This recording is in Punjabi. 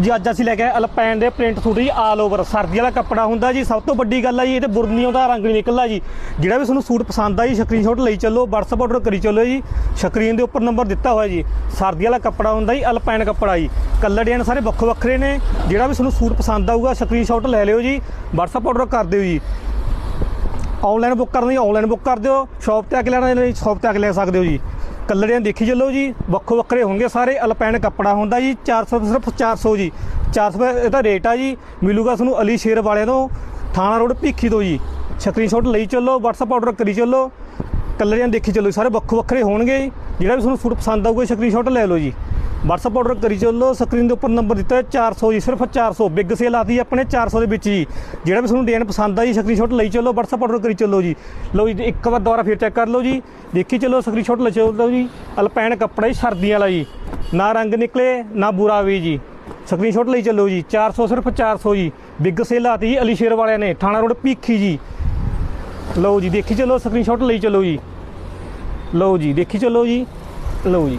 ਜੀ, ਅੱਜ ਅਸੀਂ ਲੈ ਕੇ ਆਏ ਅਲਪਾਈਨ ਦੇ ਪ੍ਰਿੰਟ ਸੂਟ ਜੀ ਆਲ ਓਵਰ ਸਰਦੀ ਵਾਲਾ ਕੱਪੜਾ ਹੁੰਦਾ ਜੀ, ਸਭ ਤੋਂ ਵੱਡੀ ਗੱਲ ਆ ਜੀ, ਇਹ ਤੇ ਬੁਰਨੀਆਂ ਦਾ ਰੰਗ ਨਹੀਂ ਨਿਕਲਦਾ ਜੀ। ਜਿਹੜਾ ਵੀ ਤੁਹਾਨੂੰ ਸੂਟ ਪਸੰਦ ਆ ਜੀ ਸਕਰੀਨਸ਼ਾਟ ਲਈ ਚੱਲੋ, WhatsApp ਆਰਡਰ ਕਰੀ ਚੱਲੋ ਜੀ। ਸਕਰੀਨ ਦੇ ਉੱਪਰ ਨੰਬਰ ਦਿੱਤਾ ਹੋਇਆ ਜੀ। ਸਰਦੀ ਵਾਲਾ ਕੱਪੜਾ ਹੁੰਦਾ ਜੀ, ਅਲਪੈਨ ਕੱਪੜਾ ਜੀ। ਕਲਰ ਡਿਜ਼ਾਈਨ ਸਾਰੇ ਵੱਖੋ ਵੱਖਰੇ ਨੇ। ਜਿਹੜਾ ਵੀ ਤੁਹਾਨੂੰ ਸੂਟ ਪਸੰਦ ਆਊਗਾ ਸਕਰੀਨਸ਼ਾਟ ਲੈ ਲਿਓ ਜੀ, WhatsApp ਆਰਡਰ ਕਰ ਦਿਓ ਜੀ। ਆਨਲਾਈਨ ਬੁੱਕ ਕਰਨੀ ਆਨਲਾਈਨ ਬੁੱਕ ਕਰ ਦਿਓ। ਸ਼ਾਪ ਤੇ ਆ ਕੇ ਲੈਣਾ ਜੀ ਸ਼ਾਪ ਤੇ ਆ ਕੇ ਲੈ ਸਕਦੇ ਹੋ ਜੀ। ਕਲਰਿਆਂ ਦੇਖੀ ਚੱਲੋ ਜੀ ਵੱਖੋ ਵੱਖਰੇ ਹੋਣਗੇ ਸਾਰੇ ਅਲਪੈਨ ਕੱਪੜਾ ਹੁੰਦਾ ਜੀ 400 ਸਿਰਫ 400 ਜੀ। 400 ਇਹਦਾ ਰੇਟ ਆ ਜੀ ਮਿਲੂਗਾ ਤੁਹਾਨੂੰ ਅਲੀ ਸ਼ੇਰ ਵਾਲਿਆਂ ਤੋਂ ਥਾਣਾ ਰੋਡ ਭੀਖੀ ਤੋਂ ਜੀ। ਸਕਰੀਨਸ਼ਾਟ ਲਈ ਚੱਲੋ WhatsApp ਆਰਡਰ ਕਰੀ ਚੱਲੋ ਕਲਰਿਆਂ ਦੇਖੀ ਚੱਲੋ ਜੀ, ਸਾਰੇ ਵੱਖੋ ਵੱਖਰੇ ਹੋਣਗੇ ਜੀ। ਜਿਹੜਾ ਵੀ ਤੁਹਾਨੂੰ ਸੂਟ ਪਸੰਦ ਆਊਗਾ ਸਕਰੀਨਸ਼ਾਟ ਲੈ ਲਓ ਜੀ। WhatsApp ਆਰਡਰ ਕਰੀ ਚੱਲੋ ਸਕਰੀਨ ਦੇ ਉੱਪਰ ਨੰਬਰ ਦਿੱਤਾ ਹੈ 400 ਜੀ, ਸਿਰਫ 400 ਬਿਗ ਸੇਲ ਆਦੀ ਆਪਣੇ 400 ਦੇ ਵਿੱਚ ਜੀ। ਜਿਹੜਾ ਵੀ ਤੁਹਾਨੂੰ ਡਿਜ਼ਾਈਨ ਪਸੰਦ ਆ ਜੀ ਸਕਰੀਨਸ਼ਾਟ ਲਈ ਚੱਲੋ, WhatsApp ਆਰਡਰ ਕਰੀ ਚੱਲੋ ਜੀ। ਲਓ ਜੀ, ਇੱਕ ਵਾਰ ਦੁਬਾਰਾ ਫਿਰ ਚੈੱਕ ਕਰ ਲਓ ਜੀ। ਦੇਖੀ ਚੱਲੋ ਸਕਰੀਨਸ਼ਾਟ ਲੈ ਚੱਲੋ ਜੀ। ਅਲਪੈਨ ਕੱਪੜਾ ਜੀ ਸਰਦੀਆਂ ਵਾਲਾ ਜੀ। ਨਾ ਰੰਗ ਨਿਕਲੇ, ਨਾ ਬੁਰਾ ਵੀ ਜੀ। ਸਕਰੀਨਸ਼ਾਟ ਲਈ ਚੱਲੋ ਜੀ। 400 ਸਿਰਫ 400 ਜੀ। ਬਿਗ ਸੇਲ ਆਤੀ ਜੀ ਅਲੀ ਸ਼ੇਰ ਵਾਲਿਆਂ ਨੇ, ਥਾਣਾ ਰੋਡ ਭੀਖੀ ਜੀ। ਲਓ ਜੀ, ਦੇਖੀ ਚੱਲੋ ਸਕਰੀਨਸ਼ਾਟ ਲਈ ਚੱਲੋ ਜੀ। ਲਓ ਜੀ, ਦੇਖੀ ਚੱਲੋ ਜੀ। ਲਓ ਜੀ।